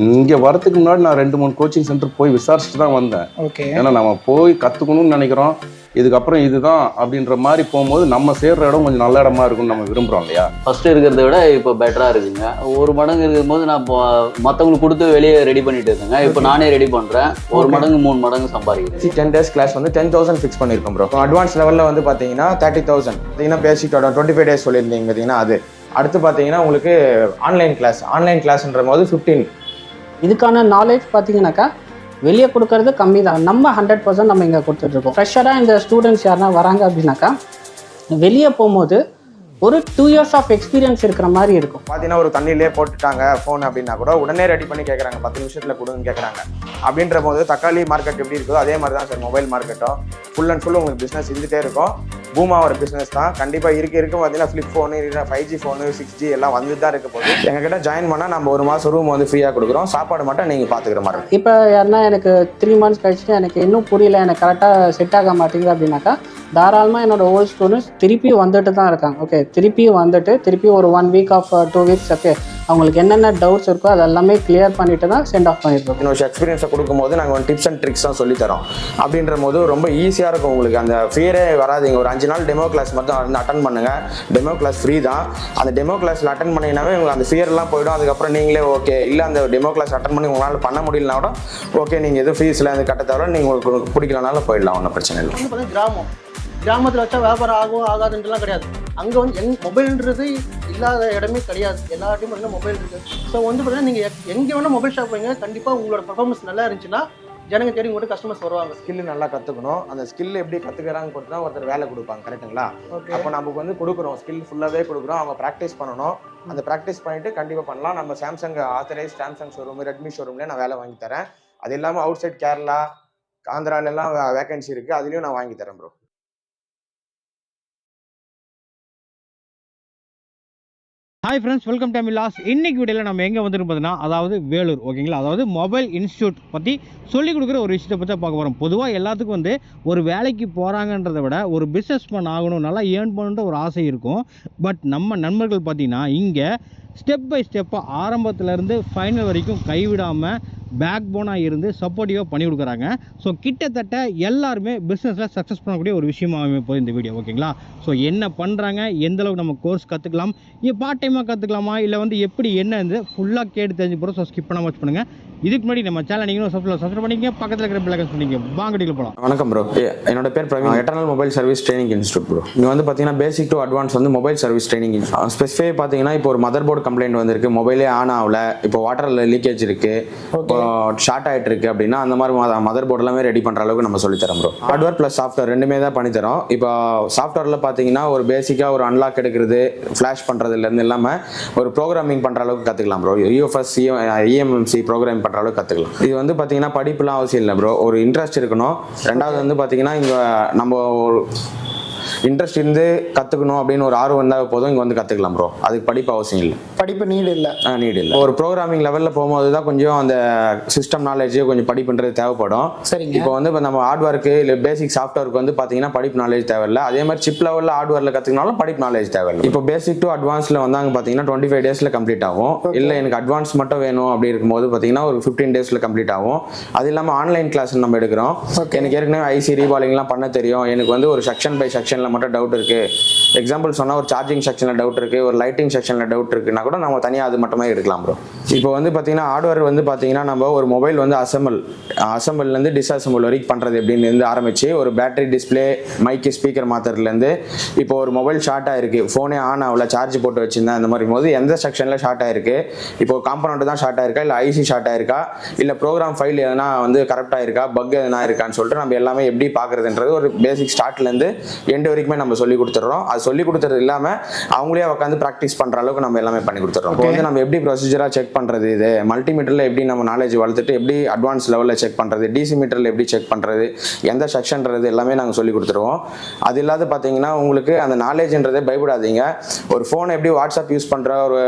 இங்க வரதுக்கு முன்னாடி நான் ரெண்டு மூணு கோச்சிங் சென்டர் போய் விசாரிச்சுட்டு தான் வந்தேன். ஓகே. ஏன்னா நம்ம போய் கத்துக்கணும்னு நினைக்கிறோம். இதுக்கப்புறம் இதுதான் அப்படின்ற மாதிரி போகும்போது நம்ம சேர்ற இடம் கொஞ்சம் நல்ல இடமா இருக்கும்னு நம்ம விரும்புறோம் இல்லையா? ஃபர்ஸ்ட் இருக்கிறத விட இப்போ பெட்டரா இருக்குங்க. ஒரு மடங்கு இருக்கும்போது நான் இப்போ மற்றவங்களுக்கு கொடுத்து வெளியே ரெடி பண்ணிட்டு இருக்கேங்க. இப்போ நானே ரெடி பண்றேன். ஒரு. மடங்கு மூணு மடங்கு சம்பாதிக்கிறேன். டென் டேஸ் கிளாஸ் வந்து டென் தௌசண்ட் ஃபிக்ஸ் பண்ணியிருக்கோம் ப்ரோ அட்வான்ஸ் லெவலில் வந்து பார்த்தீங்கன்னா தேர்ட்டி தௌசண்ட் பார்த்தீங்கன்னா பேசிக் டுவெண்ட்டி ஃபைவ் டேஸ் சொல்லியிருந்தீங்க பார்த்தீங்கன்னா அது. அடுத்து பார்த்தீங்கன்னா உங்களுக்கு ஆன்லைன் கிளாஸ் ஆன்லைன் கிளாஸ்ன்ற போது ஃபிஃப்டீன் இதுக்கான நாலேஜ் பார்த்தீங்கன்னாக்கா வெளியே கொடுக்கறது கம்மி தான் நம்ம ஹண்ட்ரட் பர்சன்ட் நம்ம இங்கே கொடுத்துட்ருக்கோம் ஃப்ரெஷராக இந்த ஸ்டூடெண்ட்ஸ் யாருனா வராங்க அப்படின்னாக்கா வெளியே போகும்போது ஒரு டூ இயர்ஸ் ஆஃப் எக்ஸ்பீரியன்ஸ் இருக்கிற மாதிரி இருக்கும். பார்த்தீங்கன்னா ஒரு தண்ணியிலே போட்டுட்டாங்க ஃபோன் அப்படின்னா கூட உடனே ரெடி பண்ணி கேட்குறாங்க பத்து நிமிஷத்தில் கொடுன்னு கேட்குறாங்க அப்படின்ற போது தக்காளி மார்க்கெட் எப்படி இருக்கோ அதே மாதிரி தான் சார் மொபைல் மார்க்கெட்டும் ஃபுல் அண்ட் ஃபுல் உங்களுக்கு பிஸ்னஸ் இருந்துகிட்டே இருக்கும். பூம் ஆகிற பிஸ்னஸ் தான். கண்டிப்பாக இருக்க இருக்க. பார்த்தீங்கன்னா ஃப்ளிப் ஃபோனு இல்லை five G phone six G எல்லாம் வந்து தான் இருக்க போகுது எங்ககிட்ட ஜாயின் பண்ணால் நம்ம ஒரு மாதம் ரூம் வந்து ஃப்ரீயாக கொடுக்குறோம். சாப்பாடு மட்டும் நீங்கள் பார்த்துக்கிற மாதிரி இருக்கும். இப்போ யாருன்னா எனக்கு த்ரீ மந்த்ஸ் கழிச்சு எனக்கு இன்னும் புரியல எனக்கு கரெக்டாக செட் ஆக மாட்டேங்குது அப்படின்னாக்கா தாராளமாக என்னோட ஓல்ட் ஸ்டூடெண்ட்ஸ் திருப்பி வந்துட்டு தான் இருக்காங்க. ஓகே திருப்பி வந்துட்டு திருப்பி ஒரு one week of two weeks okay அவங்களுக்கு என்னென்ன டவுட்ஸ் இருக்கோ அது எல்லாமே கிளியர் பண்ணிட்டு தான் சென்ட் ஆஃப் பண்ணியிருக்கோம் இன்னொரு எக்ஸ்பீரியன்ஸை கொடுக்கும்போது நாங்கள் வந்து டிப்ஸ் அண்ட் ட்ரிக்ஸ் தான் சொல்லி தரோம். அப்படின்ற போது ரொம்ப ஈஸியாக இருக்கும் உங்களுக்கு. அந்த ஃபியரே வராதுங்க ஒரு அஞ்சு நாள் டெமோ கிளாஸ் மட்டும் வந்து அட்டன் பண்ணுங்க. டெமோ கிளாஸ் ஃப்ரீ தான். அந்த டெமோ கிளாஸில் அட்டன் பண்ணிங்கனாவே உங்களுக்கு அந்த ஃபியர்லாம் போயிடும். அதுக்கப்புறம் நீங்களே ஓகே இல்லை அந்த டெமோ கிளாஸ் அட்டன் பண்ணி உங்களால் பண்ண முடியலனா கூட ஓகே நீங்கள் எதுவும் ஃபீஸில் அது கட்ட தவிர நீங்கள் உங்களுக்கு பிடிக்கலனாலும் போயிடலாம். ஒன்றும் பிரச்சனை இல்லை. கிராமம். கிராமத்தில் வச்சா வியாபாரம் ஆகும் ஆகாதுன்றலாம் கிடையாது. அங்கே வந்து எங் மொபைல்ன்றது இல்லாத இடமே கிடையாது. எல்லா இடத்தையும் பார்த்தீங்கன்னா மொபைல் இருக்குது ஸோ வந்து பார்த்தீங்கன்னா நீங்கள் எங்கே வேணால் மொபைல் ஷாப் வைங்க கண்டிப்பாக உங்களோட பர்ஃபார்மன்ஸ் நல்லா இருந்துச்சுன்னா ஜனங்க தேடி உங்கள்கிட்ட கஸ்டமர்ஸ் வருவாங்க. ஸ்கில் நல்லா கற்றுக்கணும் அந்த ஸ்கில் எப்படி கற்றுக்கிறாங்க பொறுத்து தான் ஒருத்தர் வேலை கொடுப்பாங்க கரெக்ட்டுங்களா ஓகே அப்போ நமக்கு வந்து கொடுக்குறோம். ஸ்கில் ஃபுல்லாகவே கொடுக்குறோம். அவங்க ப்ராக்டிஸ் பண்ணணும். அந்த ப்ராக்டிஸ் பண்ணிட்டு கண்டிப்பாக பண்ணலாம். நம்ம Samsung authorised Samsung showroom Redmi ஷோரூம்லேயே நான் வேலை வாங்கி தரேன். அது இல்லாமல் அவுட் சைட் கேரளா ஆந்திரால எல்லாம் வேகன்சி இருக்குது அதுலேயும் நான் வாங்கி தரேன் bro hi friends welcome to மில்லாஸ் இன்னைக்கு வீடியோவில் நம்ம எங்கே வந்துருப்போம்னா அதாவது வேலூர் ஓகேங்களா அதாவது மொபைல் இன்ஸ்டியூட் பற்றி சொல்லிக் கொடுக்குற ஒரு விஷயத்தை பற்றி பார்க்க போகிறோம் பொதுவாக எல்லாத்துக்கும் வந்து ஒரு வேலைக்கு போகிறாங்கன்றத விட ஒரு பிஸ்னஸ் மேன் ஆகணும் நல்லா ஏர்ன் பண்ணணுன்ற ஒரு ஆசை இருக்கும். பட் நம்ம நண்பர்கள் பார்த்திங்கன்னா இங்கே ஸ்டெப் பை ஸ்டெப்பாக ஆரம்பத்துலேருந்து ஃபைனல் வரைக்கும் கைவிடாமல் பேக் போனாக இருந்து சப்போர்ட்டிவாக பண்ணி கொடுக்குறாங்க. ஸோ கிட்டத்தட்ட எல்லாருமே பிஸ்னஸில் சக்ஸஸ் பண்ணக்கூடிய ஒரு விஷயமாகவே போய் இந்த வீடியோ ஓகேங்களா ஸோ என்ன பண்ணுறாங்க எந்த அளவுக்கு நம்ம கோர்ஸ் கற்றுக்கலாம் இது பார்ட் டைமாக கற்றுக்கலாமா இல்லை வந்து எப்படி என்னன்னு ஃபுல்லாக கேட்டு தெரிஞ்சு போகிறோம் ஸோ ஸ்கிப் பண்ணாம வச்சு பண்ணுங்கள் இதுக்கு முன்னாடி நம்ம சேனல் நீங்களும் சப்ஸ்கிரைப் சப்ஸ்கிரைப் பண்ணிங்க பக்கத்தில் இருக்கிற பிள்ளைங்க சொன்னீங்க வாங்க டீல் போகலாம் வணக்கம் ப்ரோ என்னோட பேர் Praveen. Eternal mobile service training institute bro இங்கே வந்து பார்த்தீங்கன்னா பேசிக் டு அட்வான்ஸ் வந்து மொபைல் சர்வீஸ் ட்ரைனிங் ஸ்பெசிஃபை பார்த்தீங்கன்னா இப்போ ஒரு மதர் போர்டு கம்ப்ளைண்ட் வந்திருக்கு. மொபைலே ஆன் ஆகல. இப்போ வாட்டரில் லீக்கேஜ் இருக்கு. இப்போ ஷார்ட் ஆகிட்டு இருக்கு அப்படின்னா அந்த மாதிரி மதர் போர்டு எல்லாமே ரெடி பண்ணுற அளவுக்கு நம்ம சொல்லி தரோம் ப்ரோ ஹார்ட்வேர் ப்ளஸ் சாஃப்ட்வேர் ரெண்டுமே தான் பண்ணி தரோம் இப்போ சாஃப்ட்வேரில் பார்த்தீங்கன்னா ஒரு பேசிக்காக ஒரு அன்லாக் எடுக்கிறது ஃப்ளாஷ் பண்ணுறதுலேருந்து இல்லாமல் ஒரு ப்ரோக்ராமிங் பண்ணுற அளவுக்கு கற்றுக்கலாம் ப்ரோ யூஎஃப்எஸ் இஎம்எம்சி ப்ரோக்ராமிங் பண்ணுற அளவுக்கு கற்றுக்கலாம் இது வந்து பார்த்தீங்கன்னா படிப்புலாம் அவசியம் இல்லை ப்ரோ ஒரு இன்ட்ரெஸ்ட் இருக்கணும். ரெண்டாவது வந்து பார்த்தீங்கன்னா இங்கே நம்ம இன்ட்ரெஸ்ட் இருந்து கற்றுக்கணும் அப்படின்னு ஒரு ஆர்வம் இருந்தால் போதும். இங்கே வந்து கற்றுக்கலாம் ப்ரோ அதுக்கு படிப்பு அவசியம் இல்லை. படிப்பு நீடு இல்லை. நீட் இல்லை. ஒரு ப்ரோக்ராமிங் லெவலில் போகும்போது தான் கொஞ்சம் அந்த சிஸ்டம் நாலேஜ் கொஞ்சம் படிப்புன்றது தேவைப்படும். சரிங்க. இப்போ வந்து இப்போ நம்ம ஹார்ட்வேர்க்கு இல்லை பேசிக் சாஃப்ட்வேருக்கு வந்து பார்த்தீங்கன்னா படிப்பு நாலேஜ் தேவையில்ல. அதே மாதிரி சிப் லெவலில் ஹார்ட்வேரில் கற்றுக்கினாலும் படிப்பு நாலேஜ் தேவையில்லை. இப்போ பேசிக் டு அட்வான்ஸில் வந்தாங்க பார்த்தீங்கன்னா டுவெண்ட்டி ஃபைவ் டேஸில் கம்ப்ளீட் ஆகும். இல்லை எனக்கு அட்வான்ஸ் மட்டும் வேணும் அப்படி இருக்கும்போது பார்த்தீங்கன்னா ஒரு ஃபிஃப்டீன் டேஸில் கம்ப்ளீட் ஆகும். அது இல்லாமல் ஆன்லைன் கிளாஸ் நம்ம எடுக்கிறோம். எனக்கு ஏற்கனவே ஐசி ரீபாலிங்லாம் பண்ண தெரியும். எனக்கு வந்து ஒரு செக்ஷன் பை செக்ஷனில் மட்டும் டவுட் இருக்கு. எக்ஸாம்பிள் சொன்னால் ஒரு சார்ஜிங் செக்ஷனில் டவுட் இருக்குது ஒரு லைட்டிங் செக்ஷனில் டவுட் இருக்குன்னா கூட நம்ம தனியாக அது மட்டுமே எடுக்கலாம் ப்ரோ இப்போ வந்து பார்த்தீங்கன்னா ஹார்ட்வேர் வந்து பார்த்தீங்கன்னா நம்ம ஒரு மொபைல் வந்து அசம்பிள் அசம்பிள்லேருந்து டிஸ்அசம்பிள் வரைக்கும் பண்ணுறது எப்படின்னு இருந்து ஆரம்பிச்சு ஒரு பேட்டரி டிஸ்பிளே மைக்கு ஸ்பீக்கர் மாத்துறதுலேருந்து இப்போ ஒரு மொபைல் ஷார்ட் ஆயிருக்கு. ஃபோனே ஆன் ஆகல சார்ஜ் போட்டு வச்சுருந்தேன் அந்த மாதிரி போது எந்த செக்ஷனில் ஷார்ட் ஆயிருக்கு? இப்போ காம்பனண்ட் தான் ஷார்ட் ஆயிருக்கா? இல்லை ஐசி ஷார்ட் ஆயிருக்கா? இல்லை ப்ரோக்ராம் ஃபைல் எதனா வந்து கரெக்டாக இருக்கா பக் எதனா இருக்கான்னு சொல்லிட்டு நம்ம எல்லாமே எப்படி பார்க்குறதுன்றது ஒரு பேசிக் ஸ்டார்ட்லேருந்து எண்டு வரைக்குமே நம்ம சொல்லி கொடுத்துட்றோம். அது சொல்லி கொடுத்துறது இல்லாமல் அவங்களே உட்காந்து ப்ராக்டிஸ் பண்ணுற அளவுக்கு நம்ம எல்லாமே பண்ணி கொடுத்துட்றோம். இப்போ வந்து நம்ம எப்படி ப்ரொசீஜராக செக் பண்ணுறது இது? மல்டிமீட்டரில் எப்படி நம்ம நாலேஜ் வளர்த்துட்டு எப்படி அட்வான்ஸ் லெவலில் செக் பண்ணுறது டிசி மீட்டரில் எப்படி செக் பண்ணுறது எந்த செக்ஷன்றது எல்லாமே நாங்கள் சொல்லி கொடுத்துருவோம் அது இல்லாத பார்த்தீங்கன்னா உங்களுக்கு அந்த நாலேஜ்ன்றதே பயப்படாதீங்க. ஒரு ஃபோன் எப்படி வாட்ஸ்அப் யூஸ் பண்ணுற ஒரு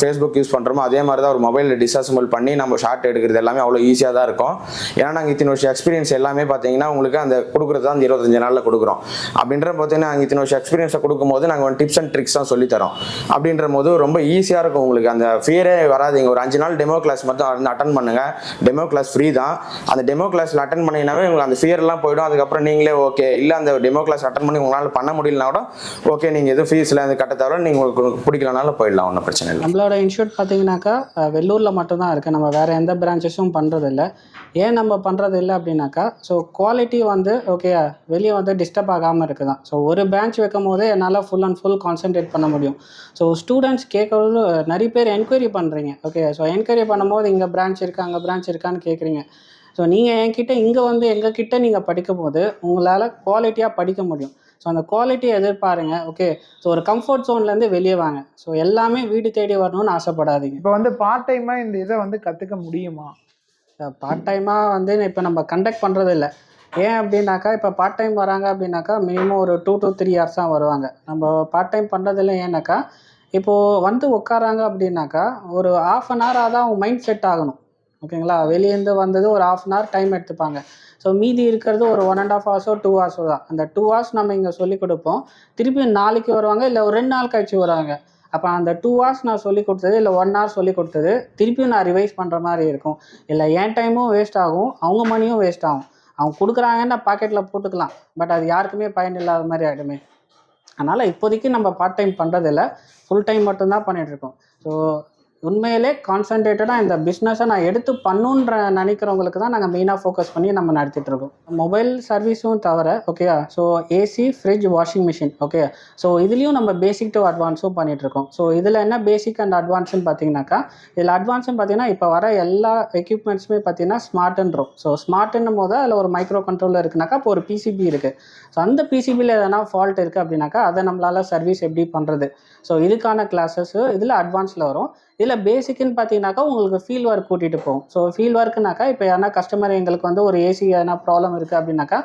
ஃபேஸ்புக் யூஸ் பண்ணுறோமோ அதே மாதிரி தான் ஒரு மொபைலில் டிஸ்அசம்பிள் பண்ணி நம்ம ஷார்ட் எடுக்கிறது எல்லாமே அவ்வளோ ஈஸியாக தான் இருக்கும். ஏன்னா நாங்கள் இத்தனை வருஷம் எக்ஸ்பீரியன்ஸ் எல்லாமே பார்த்தீங்கன்னா உங்களுக்கு அந்த கொடுக்குறது தான் அந்த இருபத்தஞ்சு நாளில் கொடுக்குறோம். அப்படின்ற பார்த்தீங்கன்னா நாங்கள் இத்தனை வருஷம் எக்ஸ்பீரியன்ஸை கொடுக்கும்போது நாங்கள் ஒரு டிப்ஸ் அண்ட் ட்ரிக்ஸ் தான் சொல்லித் தரோம். அப்படின்ற போது ரொம்ப ஈஸியாக இருக்கும் உங்களுக்கு. அந்த ஃபியரே வராதுங்க ஒரு அஞ்சு நாள் டெமோ கிளாஸ் மட்டும் அட்டன் பண்ணுங்க. டெமோ கிளாஸ் ஃப்ரீ தான். அந்த டெமோ கிளாஸில் அட்டன் பண்ணிங்கனாவே உங்களுக்கு அந்த ஃபியர்லாம் போயிடும். அதுக்கப்புறம் நீங்களே ஓகே இல்லை அந்த டெமோ கிளாஸ் அட்டன் பண்ணி உங்களால் பண்ண முடியலனா கூட ஓகே நீங்கள் எதுவும் ஃபீஸில் அந்த கட்ட தவிர நீங்கள் உங்களுக்கு பிடிக்கலனாலும் போயிடலாம். ஒன்றும் பிரச்சனை இல்லை. நம்மளோட இன்ஸ்டியூட் பார்த்தீங்கன்னாக்கா வெள்ளூரில் மட்டும்தான் இருக்குது நம்ம வேறு எந்த பிரான்ச்சஸும் பண்ணுறதில்ல ஏன் நம்ம பண்ணுறது இல்லை அப்படின்னாக்கா ஸோ குவாலிட்டி வந்து ஓகே வெளியே வந்து டிஸ்டர்ப் ஆகாமல் இருக்குதான். ஸோ ஒரு பேட்ச் வைக்கும் போதே என்னால் ஃபுல் அண்ட் ஃபுல் கான்சென்ட்ரேட் பண்ண முடியும். ஸோ ஸ்டூடெண்ட்ஸ் கேட்குறது நிறைய பேர் என்கொயரி பண்ணுறீங்க ஓகே ஸோ என்கொயரி பண்ணும்போது இங்கே பிரான்ச் இருக்கா அங்கே பிரான்ச் இருக்கான்னு கேட்குறீங்க. ஸோ நீங்கள் என்கிட்ட இங்கே வந்து எங்கள் கிட்ட நீங்கள் படிக்கும் போது உங்களால் குவாலிட்டியாக படிக்க முடியும். ஸோ அந்த குவாலிட்டியை எதிர்பாருங்க. ஓகே ஸோ ஒரு கம்ஃபர்ட் ஜோன்லேருந்து வெளியே வாங்க. ஸோ எல்லாமே வீடு தேடி வரணும்னு ஆசைப்படாதீங்க. இப்போ வந்து பார்ட் டைமா இந்த இதை வந்து கத்துக்க முடியுமா? பார்ட் டைமாக வந்து இப்போ நம்ம கண்டக்ட் பண்ணுறது இல்லை ஏன் அப்படின்னாக்கா இப்போ பார்ட் டைம் வராங்க அப்படின்னாக்கா மினிமம் ஒரு டூ டு த்ரீ ஹவர்ஸ் தான் வருவாங்க. நம்ம பார்ட் டைம் பண்ணுறதுல ஏன்னாக்கா இப்போது வந்து உட்காராங்க அப்படின்னாக்கா ஒரு ஆஃப் அன் ஹவராக தான் அவங்க மைண்ட் செட் ஆகணும். ஓகேங்களா? வெளியேருந்து வந்தது ஒரு ஆஃப் அன் ஹவர் டைம் எடுத்துப்பாங்க. ஸோ மீதி இருக்கிறது ஒரு ஒன் அண்ட் ஆஃப் ஹவர்ஸோ டூ ஹவர்ஸோ தான். அந்த டூ ஹவர்ஸ் நம்ம இங்கே சொல்லி கொடுப்போம். திருப்பி நாளைக்கு வருவாங்க இல்லை ஒரு ரெண்டு நாள் கழிச்சு வருவாங்க. அப்போ அந்த டூ ஹவர்ஸ் நான் சொல்லி கொடுத்தது இல்லை ஒன் ஹவர் சொல்லி கொடுத்தது திருப்பியும் நான் ரிவைஸ் பண்ணுற மாதிரி இருக்கும். இல்லை என் டைமும் வேஸ்ட் ஆகும் அவங்க மணியும் வேஸ்ட் ஆகும். அவங்க கொடுக்குறாங்கன்னா பாக்கெட்டில் போட்டுக்கலாம். பட் அது யாருக்குமே பயன் இல்லாத மாதிரி ஆகிடுமே அதனால் இப்போதைக்கு நம்ம பார்ட் டைம் பண்ணுறதில்ல ஃபுல் டைம் மட்டும்தான் பண்ணிகிட்ருக்கோம் ஸோ உண்மையிலே கான்சன்ட்ரேட்டடாக இந்த பிஸ்னஸை நான் எடுத்து பண்ணுன்ற நினைக்கிறவங்களுக்கு தான் நாங்கள் மெயினாக ஃபோக்கஸ் பண்ணி நம்ம நடத்திட்டு இருக்கோம். மொபைல் சர்வீஸும் தவிர ஓகேயா so AC fridge washing machine okay so இதுலேயும் நம்ம பேசிக் டு அட்வான்ஸும் பண்ணிகிட்ருக்கோம் இருக்கோம். ஸோ இதில் என்ன பேசிக் அண்ட் அட்வான்ஸ்னு பார்த்தீங்கன்னாக்கா இதில் அட்வான்ஸ்னு பார்த்தீங்கன்னா இப்போ வர எல்லா எக்யூப்மெண்ட்ஸுமே பார்த்தீங்கன்னா ஸ்மார்ட்ன்றோம் ஸோ ஸ்மார்ட்னும் போது அதில் ஒரு மைக்ரோ கண்ட்ரோலர் இருக்குனாக்கா இப்போ ஒரு பிசிபி இருக்குது ஸோ அந்த பிசிபியில் எதனா ஃபால்ட் இருக்குது அப்படின்னாக்கா அதை நம்மளால் சர்வீஸ் எப்படி பண்ணுறது ஸோ இதுக்கான கிளாஸஸ் இதில் அட்வான்ஸில் வரும். இதில் பேசிக்குன்னு பார்த்தீங்கன்னாக்கா உங்களுக்கு ஃபீல் ஒர்க் கூட்டிகிட்டு போகும். ஸோ ஃபீல் ஒர்க்குனாக்கா இப்போ யாரா கஸ்டமர் எங்களுக்கு வந்து ஒரு ஏசி எதனா ப்ராப்ளம் இருக்குது அப்படின்னாக்கா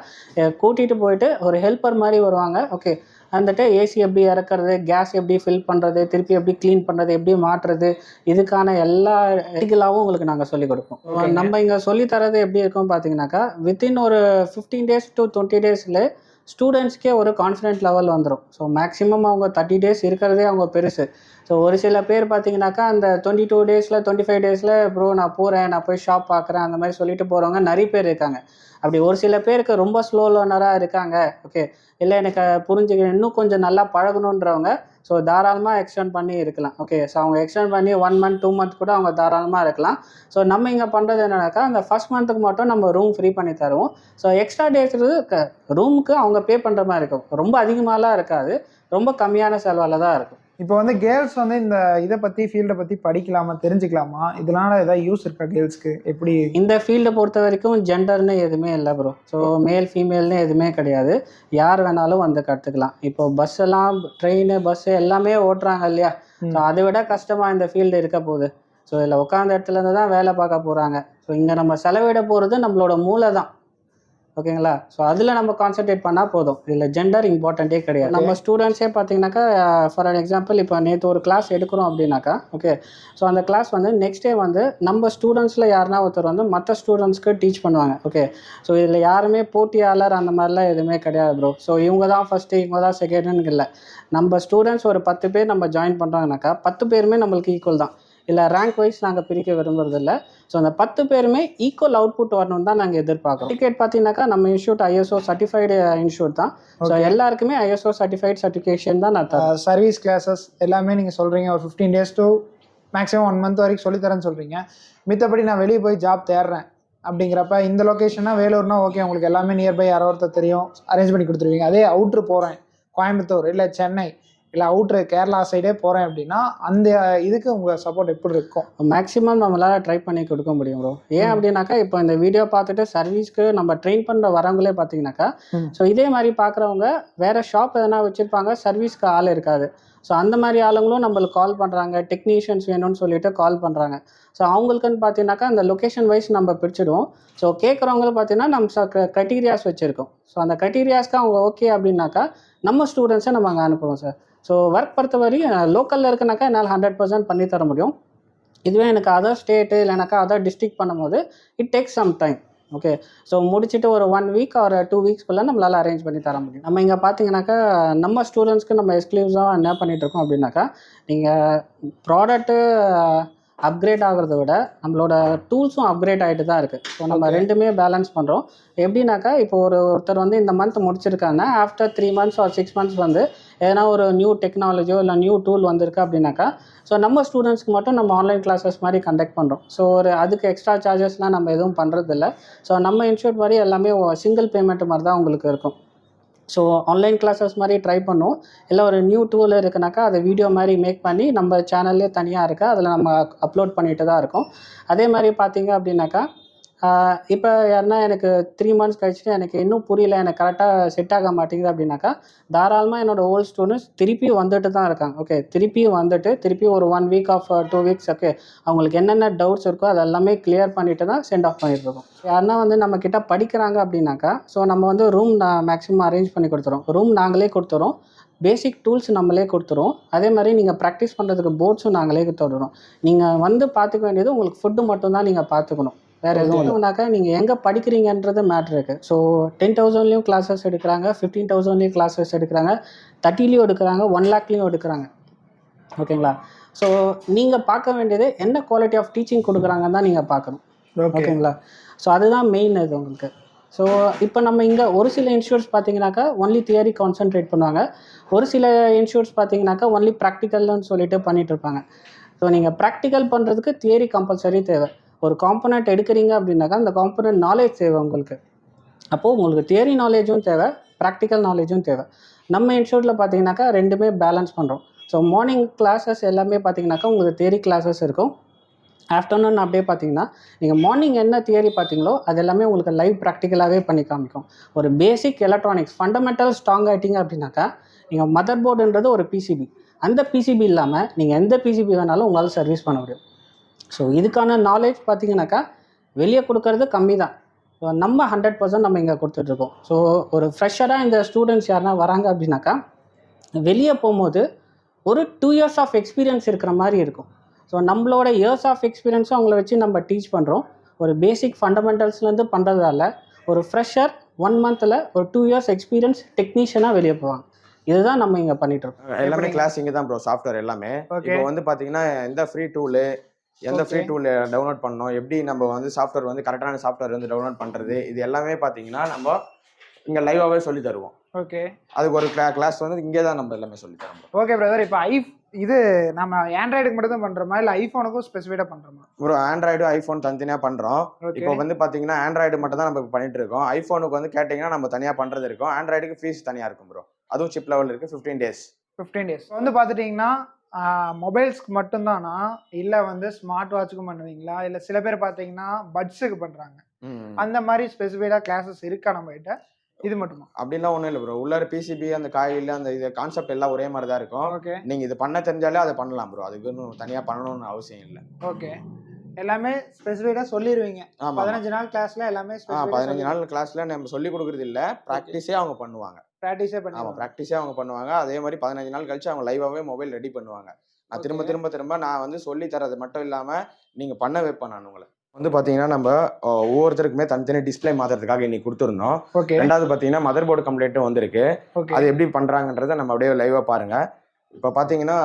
கூட்டிகிட்டு போயிட்டு ஒரு ஹெல்ப்பர் மாதிரி வருவாங்க. ஓகே வந்துட்டு ஏசி எப்படி இறக்குறது கேஸ் எப்படி ஃபில் பண்ணுறது திருப்பி எப்படி க்ளீன் பண்ணுறது எப்படி மாட்டுறது இதுக்கான எல்லா எடிக்கலாகவும் உங்களுக்கு நாங்கள் சொல்லிக் கொடுப்போம். நம்ம இங்கே சொல்லித் தரது எப்படி இருக்கும் பார்த்தீங்கன்னாக்கா வித்தின் ஒரு ஃபிஃப்டீன் டேஸ் டு டுவெண்ட்டி டேஸில் ஸ்டூடெண்ட்ஸ்க்கே ஒரு கான்ஃபிடென்ட் லெவல் வந்துடும் ஸோ மேக்ஸிமம் அவங்க தேர்ட்டி டேஸ் இருக்கிறதே அவங்க பெருசு. ஸோ ஒரு சில பேர் பார்த்தீங்கன்னாக்கா அந்த டுவெண்ட்டி டூ டேஸில் டுவெண்ட்டி ஃபைவ் டேஸில் ப்ரோ நான் போகிறேன் நான் போய் ஷாப் பார்க்குறேன் அந்த மாதிரி சொல்லிட்டு போகிறவங்க நிறைய பேர் இருக்காங்க. அப்படி ஒரு சில பேருக்கு ரொம்ப ஸ்லோ லேர்னராக இருக்காங்க ஓகே இல்லை எனக்கு புரிஞ்சுக்க இன்னும் கொஞ்சம் நல்லா பழகணுன்றவங்க ஸோ தாராளமாக எக்ஸ்டெண்ட் பண்ணி இருக்கலாம் ஓகே ஸோ அவங்க எக்ஸ்டெண்ட் பண்ணி ஒன் மந்த் டூ மந்த் கூட அவங்க தாராளமாக இருக்கலாம். ஸோ நம்ம இங்கே பண்ணுறது என்னன்னாக்கா அந்த ஃபஸ்ட் மந்த்துக்கு மட்டும் நம்ம ரூம் ஃப்ரீ பண்ணி தருவோம். ஸோ எக்ஸ்ட்ரா டேஸ் ரூமுக்கு அவங்க பே பண்ணுற மாதிரி இருக்கும். ரொம்ப அதிகமாகலாம் இருக்காது ரொம்ப கம்மியான செலவில் தான் இருக்கும். இப்போ வந்து கேர்ள்ஸ் வந்து இந்த இதை பத்தி ஃபீல்டை பத்தி படிக்கலாமா தெரிஞ்சுக்கலாமா? இதனால ஏதாவது யூஸ் இருக்கா கேர்ள்ஸ்க்கு எப்படி? இந்த ஃபீல்டை பொறுத்த வரைக்கும் ஜெண்டர்னு எதுவுமே இல்லை ப்ரோ ஸோ மேல் ஃபீமேல்னு எதுவுமே கிடையாது. யார் வேணாலும் வந்து கற்றுக்கலாம் இப்போ பஸ் எல்லாம் ட்ரெயின் பஸ் எல்லாமே ஓட்டுறாங்க இல்லையா. ஸோ அதை விட கஷ்டமாக இந்த ஃபீல்டு இருக்க போகுது. ஸோ இதில் உட்காந்த இடத்துல இருந்து தான் வேலை பார்க்க போகிறாங்க ஸோ இங்கே நம்ம செலவிட போகிறது நம்மளோட மூளை தான் ஓகேங்களா? ஸோ அதில் நம்ம கான்சென்ட்ரேட் பண்ணால் போதும். இதில் ஜெண்டர் இம்பார்ட்டண்ட்டே கிடையாது. நம்ம ஸ்டூடெண்ட்ஸே பார்த்தீங்கன்னாக்கா ஃபார் அன் எக்ஸாம்பிள் இப்போ நேற்று ஒரு கிளாஸ் எடுக்கிறோம் அப்படின்னாக்கா ஓகே ஸோ அந்த கிளாஸ் வந்து நெக்ஸ்ட் டே வந்து நம்ம ஸ்டூடெண்ட்ஸில் யாருனா ஒருத்தர் வந்து மற்ற ஸ்டூடெண்ட்ஸ்க்கு டீச் பண்ணுவாங்க ஓகே ஸோ இதில் யாருமே போட்டியாளர் அந்த மாதிரிலாம் எதுவுமே கிடையாது ப்ரோ ஸோ இவங்க தான் ஃபஸ்ட்டு இவங்க தான் செகண்டுன்னு இல்லை. நம்ம ஸ்டூடெண்ட்ஸ் ஒரு பத்து பேர் நம்ம ஜாயின் பண்ணுறாங்கனாக்கா பத்து பேருமே நம்மளுக்கு ஈக்குவல் தான். இல்லை ரேங்க் வைஸ் நாங்கள் பிரிக்க விரும்புறதில்ல. ஸோ அந்த பத்து பேருமே ஈக்குவல் அவுட்புட் வரணும்னு தான் நாங்கள் எதிர்பார்க்குறோம். டிக்கெட் பார்த்தீங்கன்னாக்கா நம்ம இன்ஸ்டியூட் ஐஎஸ்ஓ சர்டிஃபைடு இன்ஸ்டியூட் தான். ஸோ. எல்லாருக்குமே ஐஎஸ்ஓ சர்டிஃபைட் சர்டிஃபிகேஷன் தான் நான் தரேன் சர்வீஸ் கிளாஸஸ் எல்லாமே நீங்க சொல்றீங்க. ஒரு fifteen days to maximum one month வரைக்கும் சொல்லித்தரேன்னு சொல்றீங்க. மித்தபடி நான் வெளியே போய் ஜாப் தேடுறேன். அப்படிங்கிறப்ப இந்த லொக்கேஷன்னா வேலூர்னா ஓகே உங்களுக்கு எல்லாமே நியர்பை யாரோ ஒருத்தர் தெரியும். அரேஞ்ச் பண்ணி கொடுத்துருவீங்க. அதே அவுட்ரு போகிறேன் கோயம்புத்தூர் இல்லை சென்னை. இல்லை அவுட்ரு கேரளா சைடே போகிறேன் அப்படின்னா அந்த இதுக்கு உங்கள் சப்போர்ட் எப்படி இருக்கும்? மேக்ஸிமம் நம்மளால் ட்ரை பண்ணி கொடுக்க முடியும் ப்ரோ ஏன் அப்படின்னாக்கா இப்போ இந்த வீடியோ பார்த்துட்டு சர்வீஸ்க்கு நம்ம ட்ரெயின் பண்ணுற வரவங்களே பார்த்தீங்கன்னாக்கா. ஸோ இதே மாதிரி பார்க்குறவங்க வேறு ஷாப் எதனா வச்சுருப்பாங்க சர்வீஸ்க்கு ஆள் இருக்காது. ஸோ அந்த மாதிரி ஆளுங்களும் நம்மளுக்கு கால் பண்ணுறாங்க டெக்னீஷியன்ஸ் வேணும்னு சொல்லிட்டு கால் பண்ணுறாங்க ஸோ அவங்களுக்குன்னு பார்த்தீங்கன்னாக்கா அந்த லொக்கேஷன் வைஸ் நம்ம பிரிச்சுடுவோம். ஸோ கேட்குறவங்க பார்த்தீங்கன்னா நம்ம க்ரைட்டீரியாஸ் வச்சுருக்கோம். ஸோ அந்த க்ரைட்டீரியாஸ்க்கு அவங்க ஓகே அப்படின்னாக்கா நம்ம ஸ்டூடெண்ட்ஸை நம்ம அங்கே அனுப்புவோம் சார் ஸோ ஒர்க் பொறுத்தவரை லோக்கலில் இருக்குனாக்கா என்னால் ஹண்ட்ரட் பர்சன்ட் பண்ணி தர முடியும். இதுவே எனக்கு அதர் ஸ்டேட்டு இல்லைனாக்கா அதர் டிஸ்ட்ரிக்ட் பண்ணும்போது it takes some time okay so முடிச்சுட்டு ஒரு ஒன் வீக் ஒரு டூ வீக்ஸ்க்குள்ளே நம்மளால் அரேஞ்ச் பண்ணி தர முடியும். நம்ம இங்கே பார்த்தீங்கன்னாக்கா நம்ம ஸ்டூடெண்ட்ஸ்க்கு நம்ம எக்ஸ்க்ளூசிவாக என்ன பண்ணிட்டு இருக்கோம் அப்படின்னாக்கா நீங்கள் ப்ராடக்ட்டு அப்கிரேட் ஆகிறத விட நம்மளோட டூல்ஸும் அப்கிரேட் ஆகிட்டு தான் இருக்குது ஸோ நம்ம ரெண்டுமே பேலன்ஸ் பண்ணுறோம் எப்படின்னாக்கா இப்போ ஒரு ஒருத்தர் வந்து இந்த month முடிச்சிருக்காங்கன்னா after three months or six months வந்து எதனா ஒரு நியூ டெக்னாலஜியோ இல்லை நியூ டூல் வந்திருக்கு அப்படின்னாக்கா ஸோ நம்ம ஸ்டூடெண்ட்ஸ்க்கு மட்டும் நம்ம ஆன்லைன் கிளாஸஸ் மாதிரி கண்டக்ட் பண்ணுறோம் ஸோ ஒரு அதுக்கு எக்ஸ்ட்ரா சார்ஜஸ்லாம் நம்ம எதுவும் பண்ணுறதில்ல ஸோ நம்ம இன்ஸ்டியூட் மாதிரி எல்லாமே சிங்கிள் பேமெண்ட் மாதிரி தான் உங்களுக்கு இருக்கும். ஸோ ஆன்லைன் கிளாஸஸ் மாதிரி ட்ரை பண்ணோம் இல்லை ஒரு நியூ டூல் இருக்குனாக்கா அதை வீடியோ மாதிரி மேக் பண்ணி நம்ம சேனல்லே தனியாக இருக்குது அதில் நம்ம அப்லோட் பண்ணிட்டு தான் இருக்கோம். அதே மாதிரி பார்த்தீங்க அப்படின்னாக்கா இப்போ யாருன்னா எனக்கு த்ரீ மந்த்ஸ் கழிச்சுட்டு எனக்கு இன்னும் புரியல எனக்கு கரெக்டாக செட் ஆக மாட்டேங்குது அப்படின்னாக்கா தாராளமாக என்னோட ஓல்ட் ஸ்டூடெண்ட்ஸ் திருப்பி வந்துட்டு தான் இருக்காங்க. ஓகே திருப்பி வந்துட்டு திருப்பி ஒரு one week of two weeks okay அவங்களுக்கு என்னென்ன டவுட்ஸ் இருக்கோ அது எல்லாமே கிளியர் பண்ணிட்டு தான் சென்ட் ஆஃப் பண்ணிட்டு இருக்கோம். யாருன்னா வந்து நம்ம கிட்ட படிக்கிறாங்க அப்படின்னாக்கா ஸோ நம்ம வந்து ரூம் மேக்ஸிமம் அரேஞ்ச் பண்ணி கொடுத்துறோம். ரூம் நாங்களே கொடுத்துறோம். பேசிக் டூல்ஸ் நம்மளே கொடுத்துருவோம் அதே மாதிரி நீங்கள் ப்ராக்டிஸ் பண்ணுறதுக்கு போர்ட்ஸும் நாங்களே கொடுத்துடுறோம் நீங்கள் வந்து பார்த்துக்க வேண்டியது உங்களுக்கு ஃபுட்டு மட்டும்தான் நீங்கள் பார்த்துக்கணும். வேறு எதுவும் இல்லைனாக்கா நீங்கள் எங்கே படிக்கிறீங்கன்றது மேட்ரு இருக்குது ஸோ டென் தௌசண்ட்லேயும் கிளாஸஸ் எடுக்கிறாங்க ஃபிஃப்டீன் தௌசண்ட்லேயும் கிளாஸஸ் எடுக்கிறாங்க தேர்ட்டிலையும் எடுக்கிறாங்க ஒன் லேக்லேயும் எடுக்கிறாங்க. ஓகேங்களா? ஸோ நீங்கள் பார்க்க வேண்டியது என்ன குவாலிட்டி ஆஃப் டீச்சிங் கொடுக்குறாங்கன்னு தான் நீங்கள் பார்க்கணும். ஓகே ஓகேங்களா? ஸோ அதுதான் மெயின் இது உங்களுக்கு. ஸோ இப்போ நம்ம இங்கே ஒரு சில இன்ஸ்டியூட்ஸ் பார்த்தீங்கன்னாக்கா ஒன்லி தியரி கான்சென்ட்ரேட் பண்ணுவாங்க. ஒரு சில இன்ஸ்டியூட்ஸ் பார்த்தீங்கன்னாக்கா ஒன்லி ப்ராக்டிக்கல்னு சொல்லிட்டு பண்ணிட்டு இருப்பாங்க. ஸோ நீங்கள் ப்ராக்டிக்கல் பண்ணுறதுக்கு தியரி கம்பல்சரி தேவை. ஒரு காம்பனண்ட் எடுக்கிறீங்க அப்படின்னாக்கா அந்த காம்பனண்ட் நாலேஜ் தேவை உங்களுக்கு. அப்போது உங்களுக்கு தியரி நாலேஜும் தேவை ப்ராக்டிக்கல் நாலேஜும் தேவை. நம்ம இன்ஸ்டியூட்டில் பார்த்தீங்கன்னாக்கா ரெண்டுமே பேலன்ஸ் பண்ணுறோம் ஸோ மார்னிங் கிளாஸஸ் எல்லாமே பார்த்தீங்கன்னாக்கா உங்களுக்கு தியரி கிளாஸஸ் இருக்கும். ஆஃப்டர்நூன் அப்படியே பார்த்தீங்கன்னா நீங்கள் மார்னிங் என்ன தியரி பார்த்தீங்களோ அது எல்லாமே உங்களுக்கு லைவ் ப்ராக்டிக்கலாகவே பண்ணி காமிக்கும். ஒரு பேசிக் எலக்ட்ரானிக்ஸ் ஃபண்டமெண்டல் ஸ்ட்ராங் ஆகிட்டீங்க அப்படின்னாக்கா நீங்கள் மதர் போர்டுன்றது ஒரு பிசிபி அந்த பிசிபி இல்லாமல் நீங்கள் எந்த பிசிபி வேணாலும் உங்களால் சர்வீஸ் பண்ண முடியும். ஸோ இதுக்கான நாலேஜ் பார்த்தீங்கன்னாக்கா வெளியே கொடுக்கறது கம்மி தான் ஸோ நம்ம ஹண்ட்ரட் பர்சன்ட் நம்ம இங்கே கொடுத்துட்ருக்கோம். ஸோ ஒரு ஃப்ரெஷராக இந்த ஸ்டூடெண்ட்ஸ் யாருனா வராங்க அப்படின்னாக்கா வெளியே போகும்போது ஒரு டூ இயர்ஸ் ஆஃப் எக்ஸ்பீரியன்ஸ் இருக்கிற மாதிரி இருக்கும். ஸோ நம்மளோட இயர்ஸ் ஆஃப் எக்ஸ்பீரியன்ஸும் அவங்கள வச்சு நம்ம டீச் பண்ணுறோம் ஒரு பேசிக் ஃபண்டமெண்டல்ஸ்லேருந்து பண்ணுறதால ஒரு ஃப்ரெஷர் ஒன் மந்தில் ஒரு டூ இயர்ஸ் எக்ஸ்பீரியன்ஸ் டெக்னீஷியனாக வெளியே போவாங்க. இதுதான் நம்ம இங்கே பண்ணிட்டு இருக்கோம் எல்லாமே கிளாஸ் இங்கே தான் ப்ரோ சாஃப்ட்வேர் எல்லாமே. இப்போ வந்து பார்த்தீங்கன்னா எந்த ஃப்ரீ டூலு எந்த ஃப்ரீ. டூல் டவுன்லோட் பண்ணணும்? எப்படி நம்ம வந்து சாஃப்ட்வேர் வந்து கரெக்டான சாஃப்ட்வேர் வந்து டவுன்லோட் பண்ணுறது இது எல்லாமே பார்த்தீங்கன்னா நம்ம இங்கே லைவாகவே சொல்லி தருவோம். ஓகே அதுக்கு ஒரு கிளா கிளாஸ் வந்து இங்கே தான் நம்ம எல்லாமே சொல்லி தரோம். ஓகே பிரதர் இப்போ ஐ இது நம்ம ஆண்ட்ராய்டுக்கு மட்டும் தான் பண்ணுறோமா இல்லை ஐஃபோனுக்கும் ஸ்பெசிஃபைடாக பண்ணுறோமா ப்ரோ ஆண்ட்ராய்டு ஐஃபோன் தனித்தனியாக பண்ணுறோம் இப்போ வந்து பார்த்தீங்கன்னா ஆண்ட்ராய்டு மட்டும் தான் நம்ம பண்ணிட்டு இருக்கோம். ஐஃபோனுக்கு வந்து கேட்டிங்கன்னா நம்ம தனியாக பண்ணுறது இருக்கும். ஆண்ட்ராய்டுக்கு ஃபீஸ் தனியாக இருக்கும் ப்ரோ அதுவும் சிப் லெவல் இருக்குது ஃபிஃப்டீன் டேஸ் ஃபிஃப்டீன் டேஸ் வந்து பார்த்துட்டிங்கன்னா மொபைல்ஸ்க்கு மட்டும்தானா? இல்லை வந்து ஸ்மார்ட் வாட்சுக்கும் பண்ணுவீங்களா? இல்லை சில பேர் பார்த்தீங்கன்னா பட்ஸுக்கு பண்ணுறாங்க அந்த மாதிரி ஸ்பெசிஃபைடாக கிளாஸஸ் இருக்கா நம்ம கிட்ட? இது மட்டுமா? அப்படிலாம் ஒன்றும் இல்லை ப்ரோ உள்ளார பிசிபி அந்த காயில் அந்த இது கான்செப்ட் எல்லாம் ஒரே மாதிரி தான் இருக்கும். ஓகே. நீங்கள் இது பண்ண தெரிஞ்சாலே அதை பண்ணலாம் ப்ரோ அதுக்கு இன்னும் தனியாக பண்ணணும்னு அவசியம் இல்லை. ஓகே. எல்லாமே ஸ்பெசிஃபைடாக சொல்லிடுவீங்க பதினஞ்சு நாள் கிளாஸ்ல எல்லாமே பதினஞ்சு நாள் கிளாஸ்ல நம்ம சொல்லி கொடுக்குறது இல்ல. ப்ராக்டிஸே அவங்க பண்ணுவாங்க. ப்ராக்டிஸே ஆமா பண்ணுவாங்க ப்ராக்டிஸே அவங்க பண்ணுவாங்க. அதே மாதிரி பதினஞ்சு நாள் கழிச்சு அவங்க லைவாவே மொபைல் ரெடி பண்ணுவாங்க. நான் திரும்ப. திரும்ப திரும்ப நான் வந்து சொல்லி தரது மட்டும் இல்லாம நீங்க பண்ண வைப்பேன் நான் உங்களை. வந்து பாத்தீங்கன்னா நம்ம ஒவ்வொருத்தருக்குமே தனித்தனி டிஸ்ப்ளே மாத்துறதுக்காக இன்னைக்கு கொடுத்துருந்தோம். ரெண்டாவது பாத்தீங்கன்னா மதர் போர்டு கம்ப்ளைண்ட்டும் வந்திருக்கு அது எப்படி பண்றாங்கன்றதை நம்ம அப்படியே லைவா பாருங்க. இப்போ பாத்தீங்கன்னா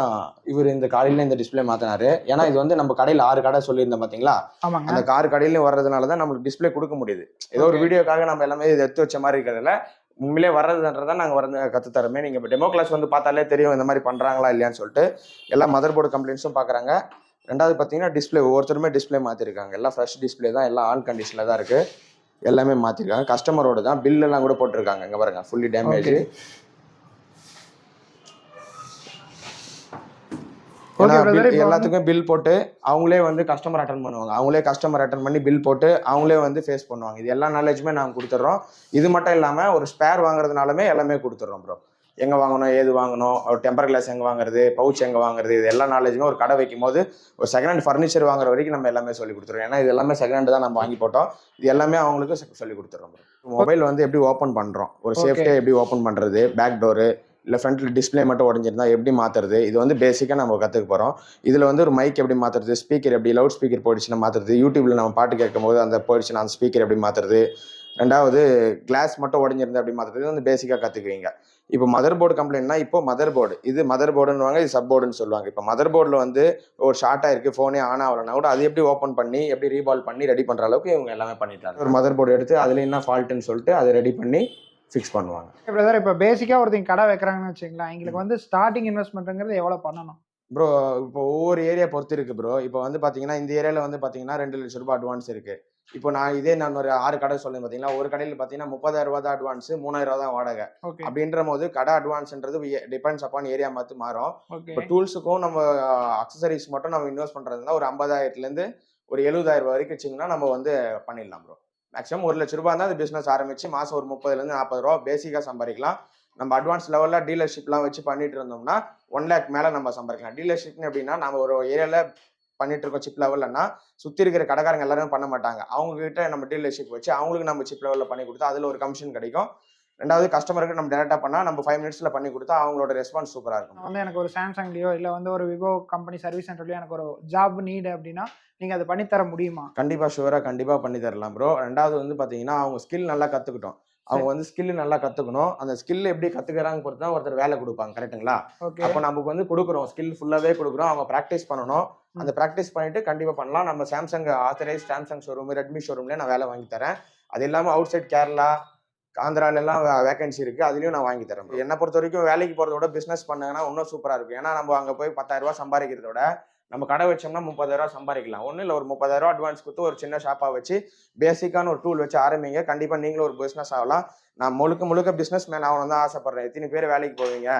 இவர் இந்த காலையில இந்த டிஸ்ப்ளே மாத்தினாரு. ஏன்னா இது வந்து நம்ம கடையில் ஆறு கடை சொல்லியிருந்தோம் பாத்தீங்களா? ஆமாங்க. அந்த கார் கடையிலையும் வர்றதுனால தான் நம்மளுக்கு டிஸ்ப்ளே கொடுக்க முடியுது. ஏதோ ஒரு. வீடியோக்காக நம்ம எல்லாமே இது எடுத்து வச்ச மாதிரி இருக்கிறதுல உண்மையிலே வர்றதுன்றதை நாங்கள் வந்து கற்றுத்தரமே நீங்கள் இப்போ டெமோ கிளாஸ் வந்து பார்த்தாலே தெரியும் இந்த மாதிரி பண்ணுறாங்களா இல்லையான்னு சொல்லிட்டு. எல்லா மதர் போர்டு கம்ப்ளைண்ட்ஸும் பார்க்குறாங்க ரெண்டாவது பார்த்தீங்கன்னா டிஸ்ப்ளே ஒவ்வொருத்தருமே டிஸ்ப்ளே மாற்றிருக்காங்க எல்லாம் ஃப்ரெஷ் டிஸ்ப்ளே தான் எல்லாம் ஆன் கண்டிஷனில் தான் இருக்குது எல்லாமே மாற்றிருக்காங்க கஸ்டமரோட தான் பில்லெல்லாம் கூட போட்டிருக்காங்க. இங்கே பாருங்க ஃபுல்லி டேமேஜ் Okay, brother, இப்போ வந்து- எல்லாத்துக்கும் பில் போட்டு அவங்களே வந்து கஸ்டமர் அட்டன் பண்ணுவாங்க. அவங்களே கஸ்டமர் அட்டன் பண்ணி பில் போட்டு அவங்களே வந்து ஃபேஸ் பண்ணுவாங்க. இது எல்லா நாலேஜுமே நாங்கள் கொடுத்துட்றோம். இது மட்டும் இல்லாமல் ஒரு ஸ்பேர் வாங்குறதுனாலுமே எல்லாமே கொடுத்துட்றோம் ப்ரோ எங்கே வாங்கணும் ஏது வாங்கணும் ஒரு டெம்பர் கிளாஸ் எங்கே வாங்குறது பவுச் எங்கே வாங்குறது இது எல்லா நாலேஜுமே ஒரு கடை வைக்கும் போது ஒரு செகண்ட் ஹேண்ட் ஃபர்னிச்சர் வாங்குற வரைக்கும் நம்ம எல்லாமே சொல்லி கொடுத்துருவோம் ஏன்னா இது எல்லாமே செகண்ட் ஹேண்ட் தான் நம்ம வாங்கி போட்டோம். இது எல்லாமே அவங்களுக்கு சொல்லி கொடுத்துட்றோம் மொபைல் வந்து எப்படி ஓப்பன் பண்ணுறோம் ஒரு. சேஃப்டியாக எப்படி ஓப்பன் பண்ணுறது பேக் டோரு இல்லை ஃப்ரண்ட்டில் டிஸ்ப்ளே மட்டும் உடஞ்சிருந்தா எப்படி மாற்றுறது இது வந்து பேசிக்காக நம்ம கற்றுக்க போகிறோம் இதில் வந்து ஒரு மைக் எப்படி மாற்றுறது ஸ்பீக்கர் எப்படி? லவுட் ஸ்பீக்கர் போயிடுச்சுன்னா மாற்றுறது யூடியூப்பில் நம்ம பாட்டு கேட்கும்போது அந்த போயிடுச்சுன்னா அந்த ஸ்பீக்கர் எப்படி மாற்றுறது ரெண்டாவது கிளாஸ் மட்டும் உடஞ்சிருந்தா அப்படி மாற்றுறது வந்து பேசிக்காக கற்றுக்குவீங்க இப்போ மதர் போர்டு கம்ப்ளைண்ட்னா இப்போ மதர் போர்டு இது மதர் போர்டுன்னுவாங்க இது சப் போர்டுன்னு சொல்லுவாங்க. இப்போ மதர் போர்டில் வந்து ஒரு ஷார்ட்டாக இருக்குது ஃபோனே ஆன் ஆகலைன்னா கூட அது எப்படி ஓப்பன் பண்ணி எப்படி ரீபால் பண்ணி ரெடி பண்ணுற அளவுக்கு இவங்க எல்லாமே பண்ணிட்டாங்க ஒரு மதர் போர்டு எடுத்து அதில் என்ன ஃபால்ட்டுன்னு சொல்லிட்டு அதை ரெடி பண்ணி ஃபிக்ஸ் பண்ணுவாங்க. பிரதர் இப்போ பேசிக்காக ஒருத்தங்க கடை வைக்கிறாங்கன்னு வச்சுங்களேன் எங்களுக்கு வந்து ஸ்டார்டிங் இன்வெஸ்ட்மெண்ட்டுங்கிறது எவ்வளோ பண்ணணும்? ப்ரோ இப்போ ஒவ்வொரு ஏரியா பொறுத்து இருக்கு ப்ரோ இப்போ வந்து பார்த்தீங்கன்னா இந்த ஏரியாவில் வந்து பார்த்தீங்கன்னா ரெண்டு லட்ச ரூபாய் அட்வான்ஸ் இருக்கு. இப்போ நான் இதே நான் ஒரு ஆறு கடை சொல்லுங்க பார்த்தீங்கன்னா ஒரு கடையில் பார்த்தீங்கன்னா முப்பதாயிரம் ரூபா தான் அட்வான்ஸ் மூணாயிரம் ரூபா தான் வாடகை. அப்படின்ற போது கடை அட்வான்ஸ்ன்றது டிபெண்ட்ஸ் அப்பான் ஏரியா பார்த்து மாறும். இப்போ டூல்ஸுக்கும் நம்ம அக்சசரிஸ் மட்டும் நம்ம இன்வெஸ்ட் பண்ணுறதுனா ஒரு ஐம்பதாயிரத்துலேருந்து ஒரு எழுபதாயிரம் ரூபாய் வரைக்கும் வச்சிங்கன்னா நம்ம வந்து பண்ணிடலாம் ப்ரோ மேக்ஸிமம் ஒரு லட்ச ரூபாய் தான் அந்த பிஸ்னஸ் ஆரம்பிச்சு மாதம் ஒரு முப்பதுலேருந்து நாற்பது ரூபா பேசிக்காக சம்பாதிக்கலாம். நம்ம அட்வான்ஸ் லெவலில் டீலர்ஷிப்லாம் வச்சு பண்ணிட்டு இருந்தோம்னா ஒன் லேக் மேலே நம்ம சம்பாதிக்கலாம். டீலர்ஷிப்னு எப்படின்னா நம்ம ஒரு ஏரியாவில் பண்ணிட்டு இருக்கோம் சிப் லெவல்லன்னா சுற்றி இருக்கிற கடைக்காரங்க எல்லாருமே பண்ண மாட்டாங்க. அவங்க கிட்ட நம்ம டீலர்ஷிப் வச்சு அவங்களுக்கு நம்ம சிப் லெவலில் பண்ணி கொடுத்தா அதில் ஒரு கமிஷன் கிடைக்கும். ரெண்டாவது கஸ்டமருக்கு நம்ம டேரெக்டாக பண்ணால் நம்ம ஃபைவ் மினிட்ஸில் பண்ணி கொடுத்தா அவங்களோட ரெஸ்பான்ஸ் சூப்பராக இருக்கும். வந்து எனக்கு ஒரு சாம்சங்லேயோ இல்லை வந்து ஒரு விவோ கம்பெனி சர்வீஸ் சென்டர்லையோ எனக்கு ஒரு ஜாப் நீடு அப்படின்னா நீங்கள் அதை பண்ணித்தர முடியுமா? கண்டிப்பாக ஷுவராக கண்டிப்பாக பண்ணி தரலாம் ப்ரோ ரெண்டாவது வந்து பார்த்தீங்கன்னா அவங்க ஸ்கில் நல்லா கற்றுக்கிட்டோம் அவங்க வந்து ஸ்கில் நல்லா கற்றுக்கணும் அந்த ஸ்கில் எப்படி கற்றுக்கிறாங்க பொறுத்து தான் ஒருத்தர் வேலை கொடுப்பாங்க கரெக்ட்டுங்களா ஓகே அப்போ நமக்கு வந்து கொடுக்குறோம். ஸ்கில் ஃபுல்லாகவே கொடுக்குறோம். அவங்க ப்ராக்டிஸ் பண்ணணும். அந்த ப்ராக்டிஸ் பண்ணிட்டு கண்டிப்பாக பண்ணலாம். நம்ம Samsung authorised Samsung showroom Redmi ஷோரூம்லேயே நான் வேலை வாங்கி தரேன். அது இல்லாமல் அவுட் சைட் கேரளா ஆந்திரால எல்லாம் வேகன்சி இருக்குது அதுலேயும் நான் வாங்கி தரேன் என்னை பொறுத்த வரைக்கும் வேலைக்கு போகிறத விட பிஸ்னஸ் பண்ணாங்கன்னா இன்னும் சூப்பராக இருக்கும். ஏன்னா நம்ம அங்கே போய் பத்தாயிரம் ரூபாய் சம்பாதிக்கிறத விட நம்ம கடை வச்சோம்னா முப்பதாயிரம் ரூபாய் சம்பாதிக்கலாம். ஒன்றும் இல்லை ஒரு முப்பதாயிரம் ரூபாய் அட்வான்ஸ் கொடுத்து ஒரு சின்ன ஷாப்பாக வச்சு பேசிக்கான ஒரு டூல் வச்சு ஆரம்பிங்க. கண்டிப்பாக நீங்களும் ஒரு பிஸ்னஸ் ஆகலாம். நான் முழுக்க முழுக்க பிஸ்னஸ் மேன் ஆகணும் தான் ஆசைப்பட்றேன். எத்தனை பேர் வேலைக்கு போவீங்க.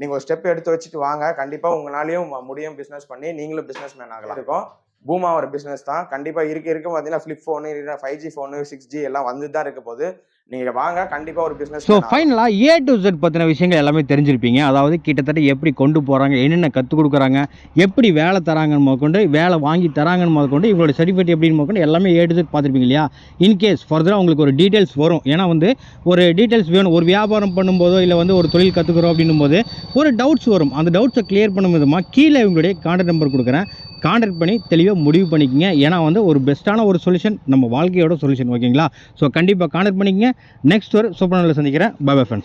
நீங்கள் ஒரு ஸ்டெப் எடுத்து வச்சுட்டு வாங்க. கண்டிப்பாக உங்களாலையும் முடியும் பிஸ்னஸ் பண்ணி நீங்களும் பிஸ்னஸ் மேன் ஆகலாம். இருக்கும். பூமா ஒரு பிஸ்னஸ் தான். கண்டிப்பாக இருக்க இருக்க. பார்த்தீங்கன்னா flip phone five G phone six G எல்லாம் வந்து தான் இருக்க போது நீங்கள் வாங்க கண்டிப்பாக ஒரு பிஸ்னஸ் ஸோ ஃபைனலாக ஏ டு Z பற்றின விஷயங்கள் எல்லாமே தெரிஞ்சிருப்பீங்க. அதாவது கிட்டத்தட்ட எப்படி கொண்டு போகிறாங்க என்னென்ன கற்றுக் கொடுக்குறாங்க எப்படி வேலை தராங்கன்னு முதற்கொண்டு வேலை வாங்கி தராங்கன்னு முதற்கொண்டு இவங்களோட சர்டிஃபிகேட் எப்படின்னு முதற்கொண்டு எல்லாமே ஏ டு Z பார்த்துருப்பீங்க இல்லையா? இன்கேஸ் ஃபர்தராக உங்களுக்கு ஒரு டீட்டெயில்ஸ் வரும். ஏன்னா வந்து ஒரு டீட்டெயில்ஸ் வேணும். ஒரு வியாபாரம் பண்ணும்போதோ இல்லை வந்து ஒரு தொழில் கற்றுக்குறோம் அப்படின்னும் போது ஒரு டவுட்ஸ் வரும். அந்த டவுட்ஸை கிளியர் பண்ணும் விதமாக கீழே இவங்களுடைய கான்டாக்ட் நம்பர் கொடுக்குறேன். கான்டாக்ட் பண்ணி தெளிவாக முடிவு பண்ணிக்கங்க. ஏன்னா வந்து ஒரு பெஸ்ட்டான ஒரு சொல்யூஷன் நம்ம வாழ்க்கையோட சொல்யூஷன் ஓகேங்களா ஸோ கண்டிப்பாக கான்டாக்ட் பண்ணிக்கங்க. நெக்ஸ்ட் ஒரு சூப்பர் சந்திக்கிறேன். Bye friends